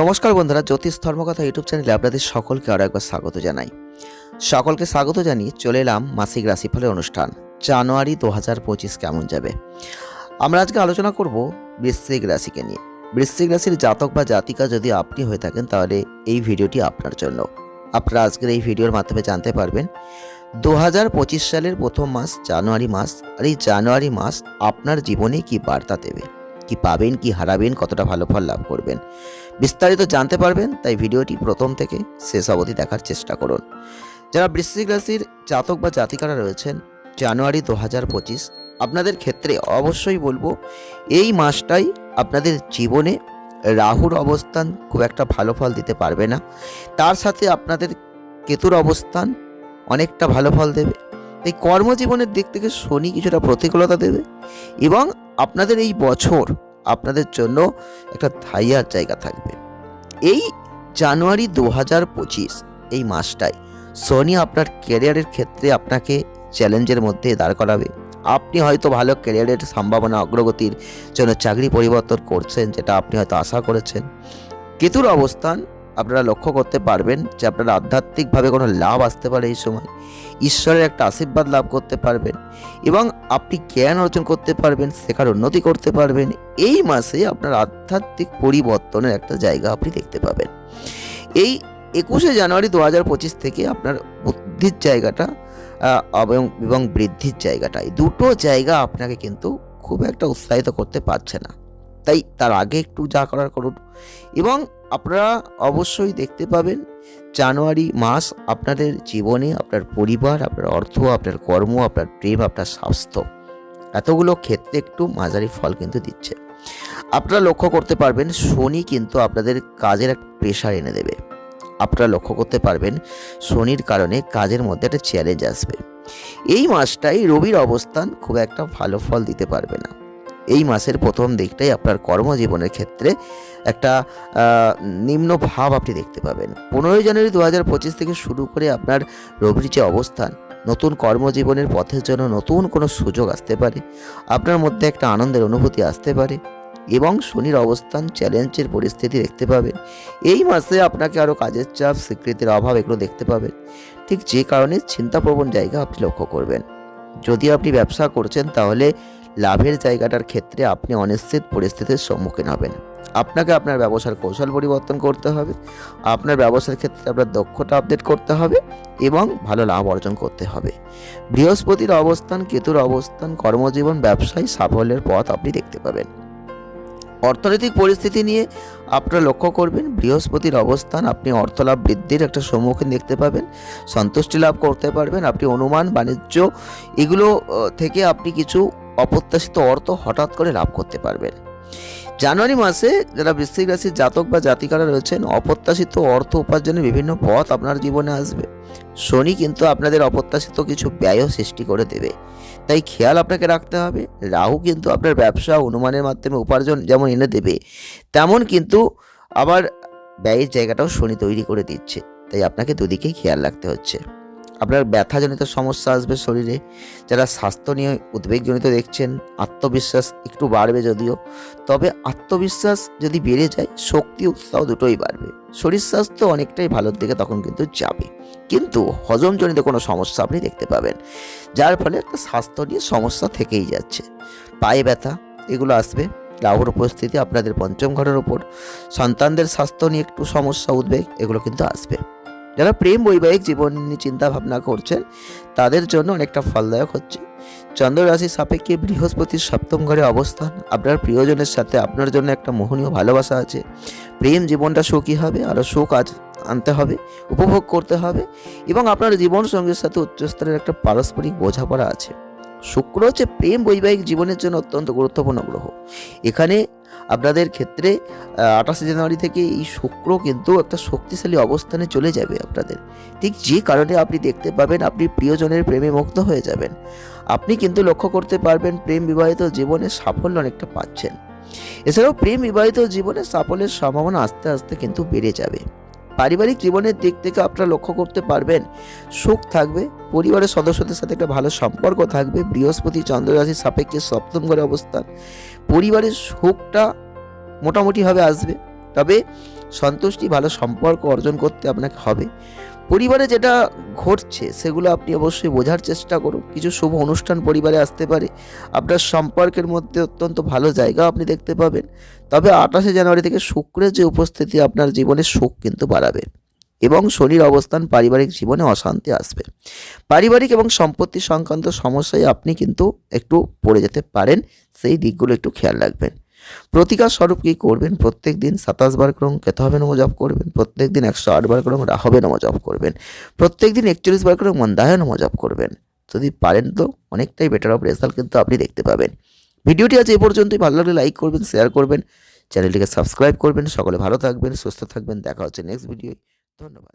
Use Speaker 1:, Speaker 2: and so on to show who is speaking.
Speaker 1: নমস্কার বন্ধুরা, জ্যোতিষ ধর্মকথা ইউটিউব চ্যানেলে আপনাদের সকলকে আরও একবার স্বাগত জানাই। সকলকে স্বাগত জানিয়ে চলে এলাম মাসিক রাশিফলের অনুষ্ঠান। জানুয়ারি দু হাজার পঁচিশ কেমন যাবে? আমরা আজকে আলোচনা করব বৃশ্চিক রাশিকে নিয়ে। বৃশ্চিক রাশির জাতক বা জাতিকা যদি আপনি হয়ে থাকেন, তাহলে এই ভিডিওটি আপনার জন্য। আপনারা আজকের এই ভিডিওর মাধ্যমে জানতে পারবেন, দু পঁচিশ সালের প্রথম মাস, জানুয়ারি মাস, আর এই জানুয়ারি মাস আপনার জীবনে কি বার্তা দেবে? কি পাবেন, কি হারাবেন, কতটা ভালো ফল লাভ করবেন? বিস্তারিত জানতে পারবেন, তাই ভিডিওটি প্রথম থেকে শেষ অবধি দেখার চেষ্টা করুন। যারা বৃশ্চিক রাশির জাতক বা জাতিকারা রয়েছেন, জানুয়ারি দু হাজার পঁচিশ, আপনাদের ক্ষেত্রে অবশ্যই বলব, এই মাসটাই আপনাদের জীবনে রাহুর অবস্থান খুব একটা ভালো ফল দিতে পারবে না। তার সাথে আপনাদের কেতুর অবস্থান অনেকটা ভালো ফল দেবে। এই কর্মজীবনের দিক থেকে শনি কিছুটা প্রতিকূলতা দেবে এবং আপনাদের এই বছর আপনাদের জন্য একটা থাইয়ার জায়গা থাকবে। এই জানুয়ারি দু হাজার পঁচিশ, এই মাসটায় সোনি আপনার ক্যারিয়ারের ক্ষেত্রে আপনাকে চ্যালেঞ্জের মধ্যে দাঁড় করাবে। আপনি হয়তো ভালো ক্যারিয়ারের সম্ভাবনা, অগ্রগতির জন্য চাকরি পরিবর্তন করছেন, যেটা আপনি হয়তো আশা করেছেন। কেতুর অবস্থান আপনারা লক্ষ্য করতে পারবেন যে আপনারা আধ্যাত্মিকভাবে কোনো লাভ আসতে পারে এই সময়। ঈশ্বরের একটা আশীর্বাদ লাভ করতে পারবেন এবং আপনি জ্ঞান অর্জন করতে পারবেন, শেখার উন্নতি করতে পারবেন। এই মাসে আপনার আধ্যাত্মিক পরিবর্তনের একটা জায়গা আপনি দেখতে পাবেন। এই একুশে জানুয়ারি দু হাজার পঁচিশ থেকে আপনার বুদ্ধির জায়গাটা এবং বৃদ্ধির জায়গাটা, এই দুটো জায়গা আপনাকে কিন্তু খুব একটা উৎসাহিত করতে পারছে না। তাই তার আগে একটু যা করার করুন। এবং আপনারা অবশ্যই দেখতে পাবেন, জানুয়ারি মাস আপনাদের জীবনে আপনার পরিবার, আপনার অর্থ, আপনার কর্ম, আপনার প্রেম, আপনার স্বাস্থ্য এতগুলো ক্ষেত্রে একটু মাঝারি ফল কিন্তু দিচ্ছে। আপনারা লক্ষ্য করতে পারবেন, শনি কিন্তু আপনাদের কাজের এক প্রেশার এনে দেবে। আপনারা লক্ষ্য করতে পারবেন, শনির কারণে কাজের মধ্যে একটা চ্যালেঞ্জ আসবে। এই মাসটাই রবির অবস্থান খুব একটা ভালো ফল দিতে পারবে না। এই মাসের প্রথম দিকটাই আপনার কর্মজীবনের ক্ষেত্রে একটা নিম্ন ভাব আপনি দেখতে পাবেন। পনেরোই জানুয়ারি দু হাজার পঁচিশ থেকে শুরু করে আপনার রবির যে অবস্থান, নতুন কর্মজীবনের পথের জন্য নতুন কোনো সুযোগ আসতে পারে, আপনার মধ্যে একটা আনন্দের অনুভূতি আসতে পারে এবং শনির অবস্থান চ্যালেঞ্জের পরিস্থিতি দেখতে পাবেন। এই মাসে আপনাকে আরও কাজের চাপ, স্বীকৃতির অভাব এগুলো দেখতে পাবেন। ঠিক যে কারণে চিন্তাপ্রবণ জায়গা আপনি লক্ষ্য করবেন। যদি আপনি ব্যবসা করছেন তাহলে লাভের জায়গাটার ক্ষেত্রে আপনি অনিশ্চিত পরিস্থিতির সম্মুখীন হবেন। আপনাকে আপনার ব্যবসার কৌশল পরিবর্তন করতে হবে, আপনার ব্যবসার ক্ষেত্রে আপনার দক্ষতা আপডেট করতে হবে এবং ভালো লাভ অর্জন করতে হবে। বৃহস্পতির অবস্থান, কেতুর অবস্থান, কর্মজীবন, ব্যবসায় সাফল্যের পথ আপনি দেখতে পাবেন। অর্থনৈতিক পরিস্থিতি নিয়ে আপনারা লক্ষ্য করবেন, বৃহস্পতির অবস্থান, আপনি অর্থলাভ বৃদ্ধির একটা সম্মুখীন দেখতে পাবেন, সন্তুষ্টি লাভ করতে পারবেন, আপনি অনুমান, বাণিজ্য, এগুলো থেকে আপনি কিছু অপ্রত্যাশিত অর্থ হঠাৎ করে লাভ করতে পারবেন। জানুয়ারি মাসে যারা বৃশ্চিক রাশির জাতক বা জাতিকারা রয়েছেন, অপ্রত্যাশিত অর্থ উপার্জনের বিভিন্ন পথ আপনার জীবনে আসবে। শনি কিন্তু আপনাদের অপ্রত্যাশিত কিছু ব্যয়ও সৃষ্টি করে দেবে। তাই খেয়াল আপনাকে রাখতে হবে, রাহু কিন্তু আপনার ব্যবসা অনুমানের মাধ্যমে উপার্জন যেমন এনে দেবে, তেমন কিন্তু আবার ব্যয়ের জায়গাটাও শনি তৈরি করে দিচ্ছে। তাই আপনাকে দুদিকেই খেয়াল রাখতে হচ্ছে। আপনার ব্যথাজনিত সমস্যা আসবে শরীরে, যারা স্বাস্থ্য নিয়ে উদ্বেগজনিত দেখছেন, আত্মবিশ্বাস একটু বাড়বে যদিও, তবে আত্মবিশ্বাস যদি বেড়ে যায়, শক্তি উৎসাহ দুটোই বাড়বে। শরীর স্বাস্থ্য অনেকটাই ভালোর দিকে তখন কিন্তু যাবে। কিন্তু হজমজনিত কোনো সমস্যা আপনি দেখতে পাবেন, যার ফলে একটা স্বাস্থ্য নিয়ে সমস্যা থেকেই যাচ্ছে। পায়ে ব্যথা, এগুলো আসবে। রাহুর উপস্থিতি আপনাদের পঞ্চম ঘরের ওপর সন্তানদের স্বাস্থ্য নিয়ে একটু সমস্যা, উদ্বেগ, এগুলো কিন্তু আসবে। যারা প্রেম বৈবাহিক জীবন নিয়ে চিন্তা ভাবনা করছেন, তাদের জন্য অনেকটা ফলদায়ক হচ্ছে। চন্দ্র রাশির সাপেক্ষে বৃহস্পতির সপ্তম ঘরে অবস্থান, আপনার প্রিয়জনের সাথে আপনার জন্য একটা মোহনীয় ভালোবাসা আছে। প্রেম জীবনটা সুখী হবে আরও সুখ আজ আনতে হবে, উপভোগ করতে হবে এবং আপনার জীবন সঙ্গীর সাথে উচ্চস্তরের একটা পারস্পরিক বোঝাপড়া আছে। শুক্র হচ্ছে প্রেম বৈবাহিক জীবনের জন্য অত্যন্ত গুরুত্বপূর্ণ গ্রহ। এখানে আপনাদের ক্ষেত্রে আঠাশে জানুয়ারি থেকে এই শুক্র কিন্তু একটা শক্তিশালী অবস্থানে চলে যাবে আপনাদের। ঠিক যে কারণে আপনি দেখতে পাবেন আপনি প্রিয়জনের প্রেমে মুগ্ধ হয়ে যাবেন। আপনি কিন্তু লক্ষ্য করতে পারবেন প্রেম বিবাহিত জীবনে সাফল্য অনেকটা পাচ্ছেন। এছাড়াও প্রেম বিবাহিত জীবনে সাফল্যের সম্ভাবনা আস্তে আস্তে কিন্তু বেড়ে যাবে। পারিবারিক জীবনের দিক থেকে আপনারা লক্ষ্য করতে পারবেন, সুখ থাকবে, পরিবারের সদস্যদের সাথে একটা ভালো সম্পর্ক থাকবে, বৃহস্পতি চন্দ্র রাশির সাপেক্ষে সপ্তম ঘরে অবস্থান। পরিবারের সুখটা মোটামুটিভাবে আসবে, তবে সন্তুষ্টি, ভালো সম্পর্ক অর্জন করতে আপনাকে হবে। পরিবারে যেটা ঘটছে, সেগুলো আপনি অবশ্যই বোঝার চেষ্টা করুন। কিছু শুভ অনুষ্ঠান পরিবারে আসতে পারে। আপনার সম্পর্কের মধ্যে অত্যন্ত ভালো জায়গা আপনি দেখতে পাবেন। তবে আঠাশে জানুয়ারি থেকে শুক্রের যে উপস্থিতি, আপনার জীবনে সুখ কিন্তু বাড়াবে এবং শনির অবস্থান পারিবারিক জীবনে অশান্তি আসবে। পারিবারিক এবং সম্পত্তি সংক্রান্ত সমস্যায় আপনি কিন্তু একটু পড়ে যেতে পারেন। সেই দিকগুলো একটু খেয়াল রাখবেন। প্রতিকার স্বরূপ কী করবেন? প্রত্যেক দিন সাতাশ বার ক্রম কেতবে নম জপ করবেন? প্রত্যেক দিন একশো আট বার ক্রম রাহবে নম জপ করবেন? প্রত্যেক দিন একচল্লিশ বার ক্রম মন্দায় নম জপ করবেন? যদি পারেন তো অনেকটাই বেটার অফ রেজাল্ট কিন্তু আপনি দেখতে পাবেন। ভিডিওটি আজ এ পর্যন্তই। ভালো লাগলে লাইক করবেন শেয়ার করবেন চ্যানেলটিকে সাবস্ক্রাইব করবেন। সকলে ভালো থাকবেন, সুস্থ থাকবেন। দেখা হচ্ছে নেক্সট ভিডিও ধন্যবাদ।